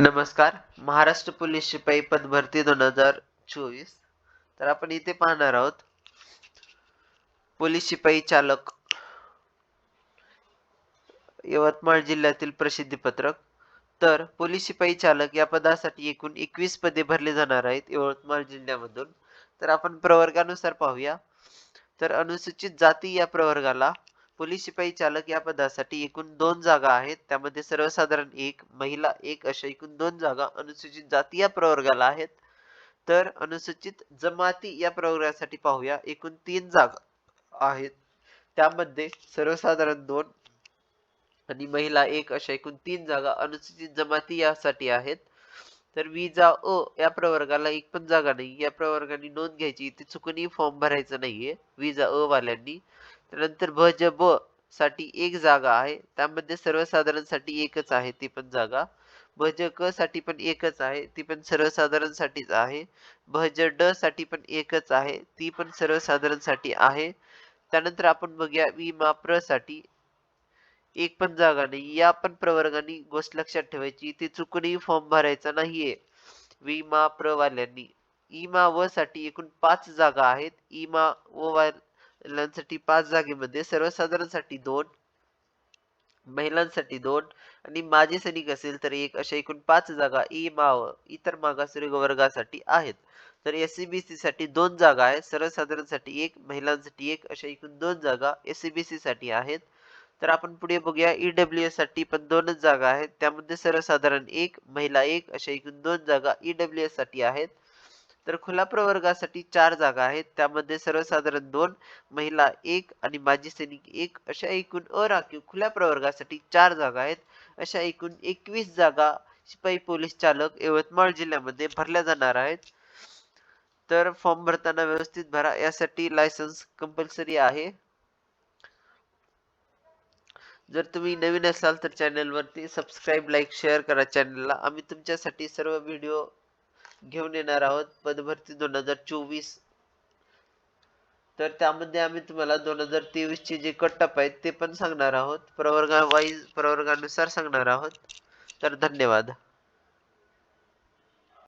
नमस्कार. महाराष्ट्र पोलीस शिपाई पदभरती दोन हजार चोवीस. तर आपण इथे पाहणार आहोत. पोलीस शिपाई चालक यवतमाळ जिल्ह्यातील प्रसिद्धी पत्रक. तर पोलीस शिपाई चालक या पदासाठी एकूण एकवीस पदे भरली जाणार आहेत यवतमाळ जिल्ह्यामधून. तर आपण प्रवर्गानुसार पाहूया. तर अनुसूचित जाती या प्रवर्गाला पोलीस शिपाई चालक या पदासाठी एकूण दोन जागा आहेत. त्यामध्ये सर्वसाधारण एक महिला एक अशा एकूण दोन जागा अनुसूचित जाती या प्रवर्गाला आहेत. तर अनुसूचित जमाती या प्रवर्गासाठी पाहूया. एकूण तीन जागा आहेत. त्यामध्ये सर्वसाधारण दोन आणि महिला एक अशा एकूण तीन जागा अनुसूचित जमाती यासाठी आहेत. तर विजा अ या प्रवर्गाला एक पण जागा नाही. या प्रवर्गाने नोंद घ्यायची. इथे चुकूनही फॉर्म भरायचा नाहीये. विजा अ वाल्यांनी. त्यानंतर भ ज ब साठी एक जागा आहे. त्यामध्ये सर्वसाधारणसाठी एकच आहे ती पण जागा. भ ज क साठी पण एकच आहे ती पण सर्वसाधारण साठीच आहे. भ ज ड साठी पण एकच आहे ती पण सर्वसाधारणसाठी आहे. त्यानंतर आपण बघूया विमा प्रसाठी. एक पण जागा नाही. या पण प्रवर्गाने गोष्ट लक्षात ठेवायची. ती चुकूनही फॉर्म भरायचा नाहीये. विमा प्र वाल्यांनी इमा व साठी एकूण पाच जागा आहेत. इमा व वाल्यांसाठी पाच जागेमध्ये सर्वसाधारणसाठी दोन महिलांसाठी दोन आणि माजी सैनिक असेल तर एक अशा एकूण पाच जागा ई माव इतर मागासवर्ग वर्गासाठी आहेत. तर एस सी बी सी साठी दोन जागा आहेत सर्वसाधारणसाठी एक महिलांसाठी एक अशा एकूण दोन जागा एस सी बी सी साठी आहेत. तर आपण पुढे बघूया ईडब्ल्यू एससाठी पण दोनच जागा आहेत. त्यामध्ये सर्वसाधारण एक महिला एक अशा एकूण दोन जागा ईडब्ल्यू एससाठी आहेत. तर खुला प्रवर्गासाठी चार जागा आहेत. त्यामध्ये सर्वसाधारण दोन महिला एक आणि माजी सैनिक एक. अशा एकूण अराखीव खुल्या प्रवर्गासाठी चार जागा आहेत. अशा एकूण एकवीस जागा शिपाई पोलीस चालक यवतमाळ जिल्ह्यामध्ये भरल्या जाणार आहेत. तर फॉर्म भरताना व्यवस्थित भरा. यासाठी लायसन्स कंपल्सरी आहे. जर तुम्ही नवीन असाल तर चॅनलवरती सबस्क्राईब लाईक शेअर करा चॅनलला. आम्ही तुमच्यासाठी सर्व व्हिडिओ घेऊन येणार आहोत. पदभरती दोन हजार चोवीस. तर त्यामध्ये आम्ही तुम्हाला दोन हजार तेवीस चे जे कटअप आहेत ते पण सांगणार आहोत. प्रवर्गा वाईज प्रवर्गानुसार सांगणार आहोत. तर धन्यवाद.